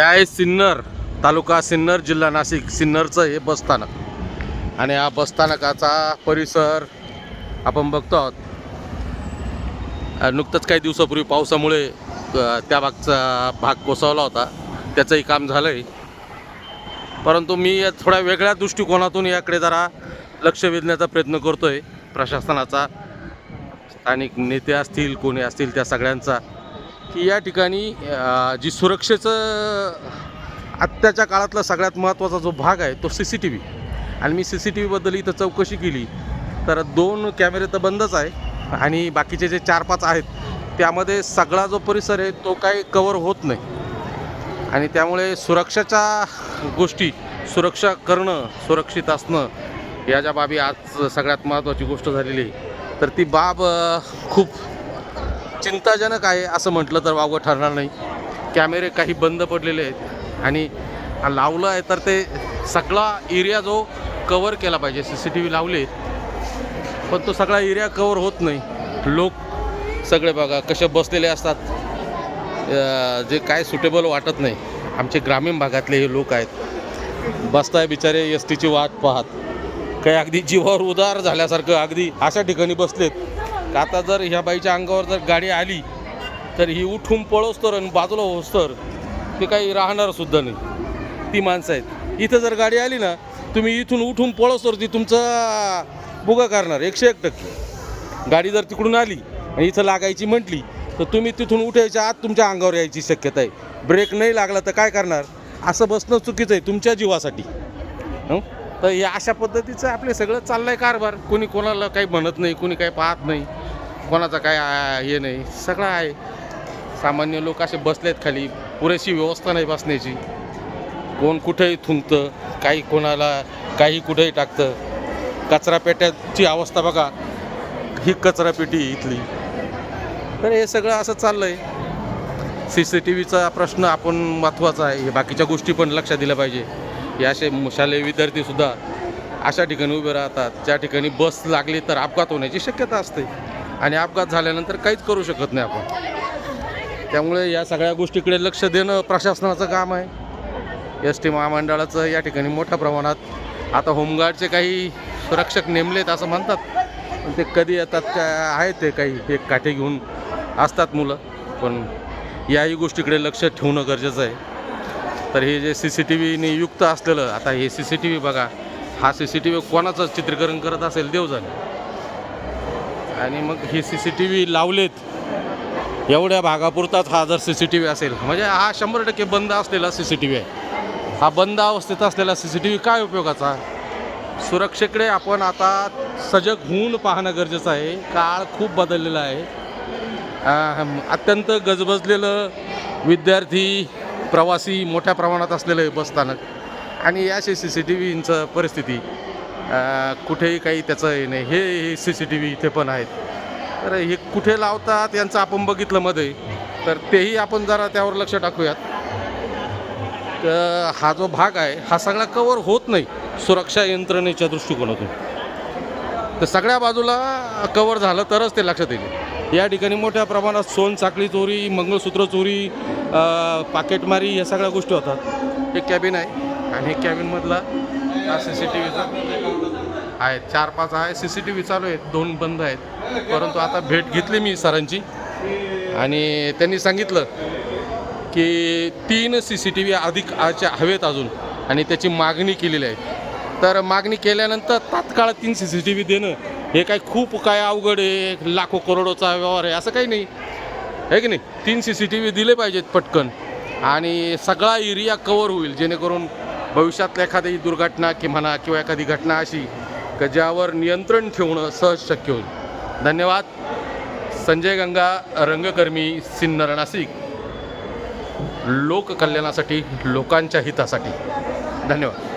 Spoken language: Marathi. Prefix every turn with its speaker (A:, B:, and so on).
A: हे आहे सिन्नर तालुका सिन्नर जिल्हा नाशिक. सिन्नरचं हे बसस्थानक आणि हा बसस्थानकाचा परिसर आपण बघतो आहोत. नुकतंच काही दिवसापूर्वी पावसामुळे त्या भागचा भाग कोसळला होता. त्याचंही काम झालं आहे परंतु मी या थोड्या वेगळ्या दृष्टिकोनातून याकडे जरा लक्ष वेधण्याचा प्रयत्न करतो आहे प्रशासनाचा स्थानिक नेते असतील कोणी असतील त्या सगळ्यांचा की या ठिकाणी जी सुरक्षेचं आत्ताच्या काळातला सगळ्यात महत्त्वाचा जो भाग आहे तो सी सी टी व्ही. आणि मी सी सी टी व्हीबद्दल इथं चौकशी केली तर दोन कॅमेरे तर बंदच आहे आणि बाकीचे जे चार पाच आहेत त्यामध्ये सगळा जो परिसर आहे तो काही कवर होत नाही. आणि त्यामुळे सुरक्षाच्या गोष्टी सुरक्षा करणं सुरक्षित असणं या ज्या बाबी आज सगळ्यात महत्त्वाची गोष्ट झालेली आहे तर ती बाब खूप चिंताजनक आहे असं म्हटलं तर वावगं ठरणार नाही. कॅमेरे काही बंद पडलेले आहेत. आणि लावलं आहे तर ते सगळा एरिया जो कवर केला पाहिजे. सी सी टी व्ही लावले. पण तो सगळा एरिया कवर होत नाही. लोक सगळे बघा कसे बसलेले असतात. जे काय सुटेबल वाटत नाही. आमचे ग्रामीण भागातले हे लोक आहेत. बसताय बिचारे एस टीची वाट पाहत. काही अगदी जीवावर उदार झाल्यासारखं अगदी अशा ठिकाणी बसलेत. का आता जर ह्या बाईच्या अंगावर जर गाडी आली तर ही उठून पळोस तर आणि बाजूला होस्तर ते काही राहणार सुद्धा नाही. ती माणसं आहेत. इथं जर गाडी आली ना तुम्ही इथून उठून पळोस तर ती तुमचा बुगा करणार एकशे एक टक्के. गाडी जर तिकडून आली आणि इथं लागायची म्हटली तर तुम्ही तिथून उठायच्या आत तुमच्या अंगावर यायची शक्यता आहे. ब्रेक नाही लागला तर काय करणार? असं बसणं चुकीचं आहे तुमच्या जीवासाठी. तर या अशा पद्धतीचं आपले सगळं चाललं आहे कारभार. कोणी कोणाला काही म्हणत नाही कोणी काही पाहत नाही. कोणाचं काय हे नाही. सगळं आहे. सामान्य लोक असे बसलेत खाली. पुरेशी व्यवस्था नाही बसण्याची. कोण कुठेही थुंकतं काही कोणाला काही कुठेही टाकतं. कचरापेट्याची अवस्था बघा. ही कचरापेटी इथली. तर हे सगळं असं चाललं आहे सी सी टी व्हीचा प्रश्न आपण महत्त्वाचा आहे. बाकीच्या गोष्टी पण लक्षात दिल्या पाहिजे. हे असे शालेय विद्यार्थीसुद्धा अशा ठिकाणी उभे राहतात. ज्या ठिकाणी बस लागली तर अपघात होण्याची शक्यता असते. आणि अपघात झाल्यानंतर काहीच करू शकत नाही आपण. त्यामुळे या सगळ्या गोष्टीकडे लक्ष देणं प्रशासनाचं काम आहे. एस टी महामंडळाचं या ठिकाणी मोठ्या प्रमाणात आता होमगार्डचे काही सुरक्षक नेमलेत असं म्हणतात. पण ते कधी येतात काय आहेत ते काही एक काठी घेऊन असतात मुलं. पण याही गोष्टीकडे लक्ष ठेवणं गरजेचं आहे. तर हे जे सी सी टी व्हीने युक्त असलेलं आता हे सी सी टी व्ही बघा. हा सी सी टी व्ही कोणाचं चित्रीकरण करत असेल देव झालं आणि मग हे सी सी टी व्ही लावलेत. एवढ्या भागापुरताच हा जर सी सी टी व्ही असेल म्हणजे हा शंभर टक्के बंद असलेला सी सी टी व्ही आहे. हा बंद अवस्थेत असलेला सी सी टी व्ही काय उपयोगाचा? सुरक्षेकडे आपण आता सजग होऊन पाहणं गरजेचं आहे. काळ खूप बदललेला आहे. अत्यंत गजबजलेलं विद्यार्थी प्रवासी मोठ्या प्रमाणात असलेलं आहे बसस्थानक. आणि याशी सी सी टी व्हींचं परिस्थिती कुठेही काही त्याचं हे नाही. हे सी सी टी व्ही इथे पण आहेत. तर हे कुठे लावतात यांचं आपण बघितलं मध्ये. तर तेही आपण जरा त्यावर लक्ष टाकूयात. तर हा जो भाग आहे हा सगळा कवर होत नाही सुरक्षा यंत्रणेच्या दृष्टिकोनातून. तर सगळ्या बाजूला कवर झालं तरच ते लक्षात येईल. या ठिकाणी मोठ्या प्रमाणात सोन साखळी चोरी मंगळसूत्र चोरी पाकेटमारी या सगळ्या गोष्टी होतात. हे कॅबिन आहे आणि हे कॅबिनमधला हा सी सी टी व्हीचा आहेत चार पाच आहे सी सी टी व्ही चालू आहेत दोन बंद आहेत. परंतु आता भेट घेतली मी सरांची. आणि त्यांनी सांगितलं की तीन सी सी टी व्ही अधिक आच्या हवेत अजून आणि त्याची मागणी केलेली आहे. तर मागणी केल्यानंतर तात्काळ तीन सी सी टी व्ही देणं हे काय खूप काय अवघड आहे लाखो करोडोचा व्यवहार आहे असं काही नाही. आहे की नाही? तीन सी सी टी व्ही दिले पाहिजेत पटकन. आणि सगळा एरिया कवर होईल जेणेकरून भविष्यातल्या एखादी दुर्घटना की म्हणा किंवा एखादी घटना अशी का ज्यावर नियंत्रण ठेवणं सहज शक्य होईल. धन्यवाद. संजय गंगा रंगकर्मी सिन्नर नाशिक. लोककल्याणासाठी लोकांच्या हितासाठी. धन्यवाद.